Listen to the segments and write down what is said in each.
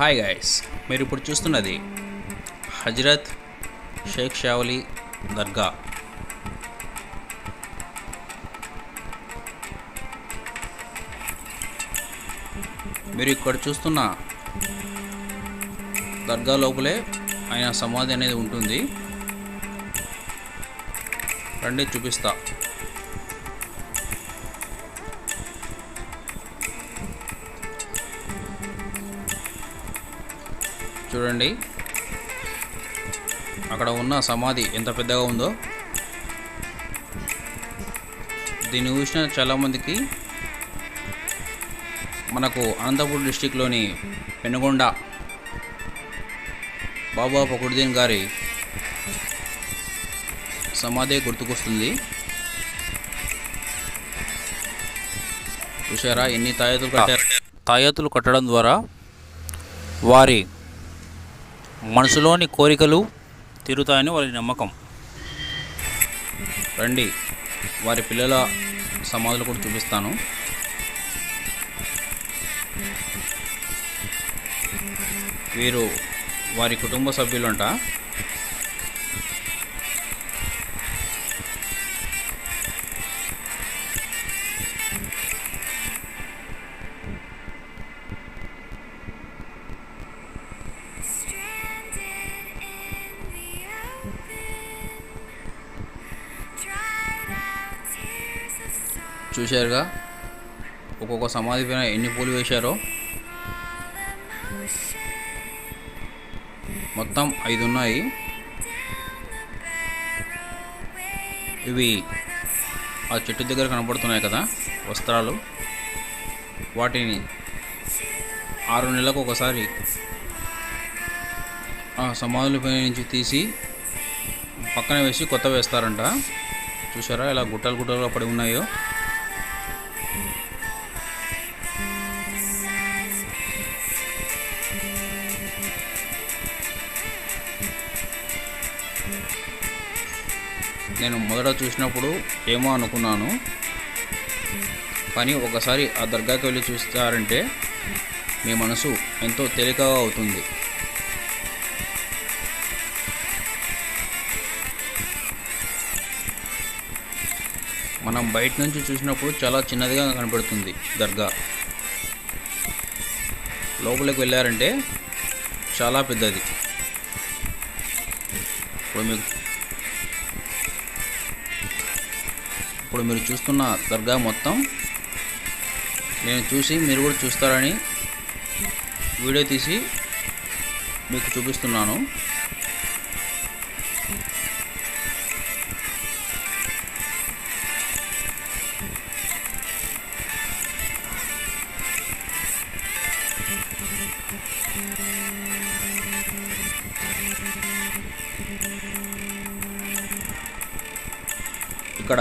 Hi guys మీరు ఇప్పుడు చూస్తున్నది హజరత్ షేక్ షావలి దర్గా మీరు ఇక్కడ చూస్తున్న దర్గా లోపలే ఆయన సమాధి అనేది ఉంటుంది. రండి చూపిస్తా. చూడండి. అక్కడ ఉన్న సమాధి ఎంత పెద్దగా ఉందో. దీన్ని చూసిన చాలామందికి మనకు అనంతపూర్ డిస్టిక్లోని పెనుగొండ బాబా ఫకుర్దీన్ గారి సమాధి గుర్తుకొస్తుంది. చూసారా ఎన్ని తాయతులు కట్టారు? తాయతులు కట్టడం ద్వారా వారి మనసులోని కోరికలు తీరుతాయని వారి నమ్మకం. రండి వారి పిల్లల సమాధులు కూడా చూపిస్తాను. వీరు వారి కుటుంబ సభ్యులంట. చూశారుగా. ఒక్కొక్క సమాధి పైన ఎన్ని పూలు వేశారో. మొత్తం ఐదు ఉన్నాయి. ఇవి ఆ చెట్టు దగ్గర కనపడుతున్నాయి కదా వస్త్రాలు. వాటిని ఆరు నెలలకు ఒకసారి ఆ సమాధులపై నుంచి తీసి పక్కన వేసి కొత్త వేస్తారంట. చూసారా ఇలా గుట్టలు గుట్టలుగా పడి ఉన్నాయో. నేను మొదట చూసినప్పుడు ఏమో అనుకున్నాను. కానీ ఒకసారి ఆ దర్గాకి వెళ్ళి చూస్తారంటే మీ మనసు ఎంతో తేలికగా అవుతుంది. మనం బయట నుంచి చూసినప్పుడు చాలా చిన్నదిగా కనపడుతుంది దర్గా. లోపలికి వెళ్ళారంటే చాలా పెద్దది. ఇప్పుడు మీకు ఇప్పుడు మీరు చూస్తున్న దర్గా మొత్తం నేను చూసి మీరు కూడా చూస్తారని వీడియో తీసి మీకు చూపిస్తున్నాను. ఇక్కడ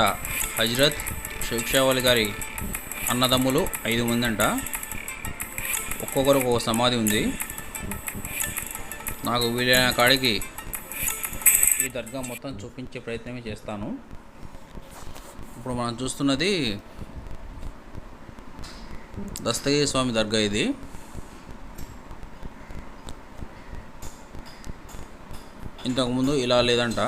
హజరత్ షేక్షావల్ గారి అన్నదమ్ములు ఐదు మంది అంట ఒక్కొక్కరు ఒక్కొక్క సమాధి ఉంది. నాకు వీలైన కాడికి ఈ దర్గా మొత్తం చూపించే ప్రయత్నమే చేస్తాను. ఇప్పుడు మనం చూస్తున్నది దస్తగిరి స్వామి దర్గా ఇది. ఇంతకుముందు ఇలా లేదంట.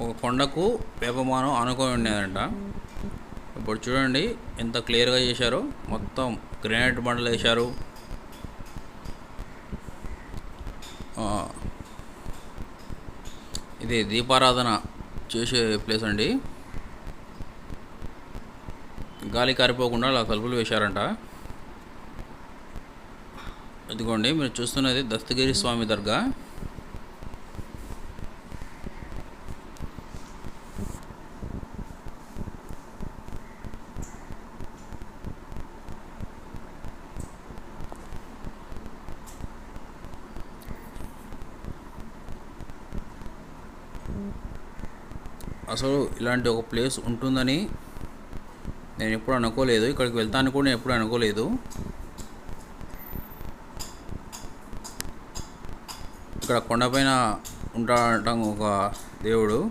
ఒక కొండకు వేపమానం ఆనుకొని ఉండేదంట. ఇప్పుడు చూడండి ఎంత క్లియర్గా చేశారో. మొత్తం గ్రానైట్ బండలు వేశారు. ఇది దీపారాధన చేసే ప్లేస్ అండి. గాలి కారిపోకుండా అలా తలుపులు వేశారంట. ఇదిగోండి మీరు చూస్తున్నది దస్తగిరి స్వామి దర్గా. అసలు ఇలాంటి ఒక ప్లేస్ ఉంటుందని నేను ఎప్పుడు అనుకోలేదు. ఇక్కడికి వెళ్తాను కూడా నేను ఎప్పుడు అనుకోలేదు. ఇక్కడ కొండపైన ఉంటాడటం ఒక దేవుడు.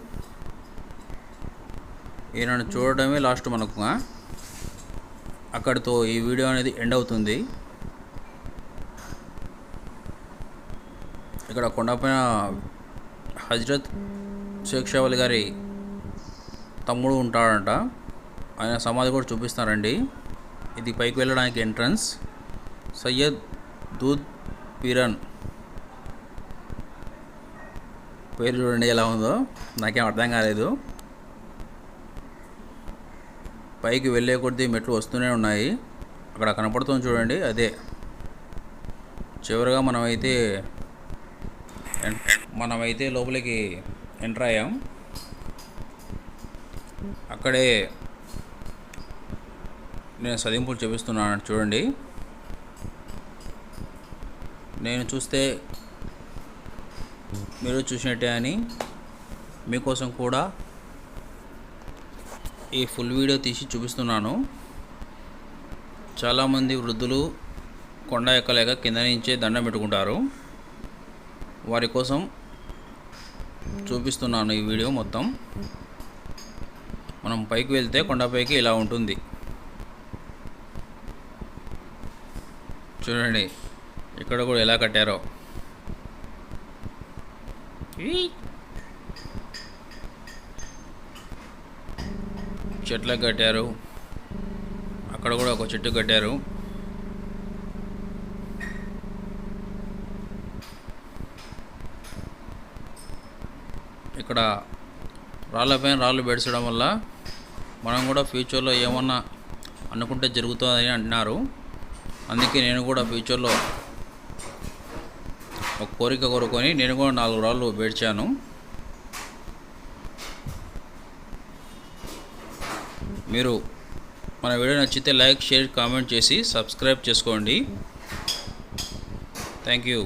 ఈయనను చూడటమే లాస్ట్ మనకు అక్కడితో ఈ వీడియో అనేది ఎండ్ అవుతుంది. ఇక్కడ కొండపైన హజరత్ షేక్ షావలి గారి తమ్ముడు ఉంటాడంట. ఆయన సమాధి కూడా చూపిస్తారండి ఇది పైకి వెళ్ళడానికి ఎంట్రన్స్. సయ్యద్ దూద్ పీరన్. పేరు చూడండి ఎలా ఉందో. నాకేం అర్థం కాలేదు. పైకి వెళ్ళే కొద్దీ మెట్లు వస్తూనే ఉన్నాయి. అక్కడ కనపడుతుంది చూడండి అదే. చివరిగా మనమైతే ఎన్- మనమైతే లోపలికి ఎంటర్ అయ్యాం. అక్కడే నేను సదింపులు చూపిస్తున్నాను చూడండి. నేను చూస్తే మీరు చూసినట్టే అని మీకోసం కూడా ఈ ఫుల్ వీడియో తీసి చూపిస్తున్నాను. చాలామంది వృద్ధులు కొండ ఎక్కలేక కింద నుంచే దండం పెట్టుకుంటారు. వారి కోసం చూపిస్తున్నాను ఈ వీడియో మొత్తం. మనం పైకి వెళ్తే కొండపైకి ఇలా ఉంటుంది. చూడండి ఇక్కడ కూడా ఎలా కట్టారో. చెట్లకు కట్టారు. అక్కడ కూడా ఒక చెట్టు కట్టారు. ఇక్కడ రాళ్ళపైన రాళ్ళు బెడచడం వల్ల మనం కూడా ఫ్యూచర్లో ఏమన్నా అనుకుంటే జరుగుతుందని అంటున్నారు. అందుకే నేను కూడా ఫ్యూచర్లో ఒక కోరిక కోరుకొని నేను కూడా నాలుగు రాళ్ళు బేడ్చాను. మీరు మన వీడియో నచ్చితే లైక్ షేర్ కామెంట్ చేసి సబ్స్క్రైబ్ చేసుకోండి. Thank you.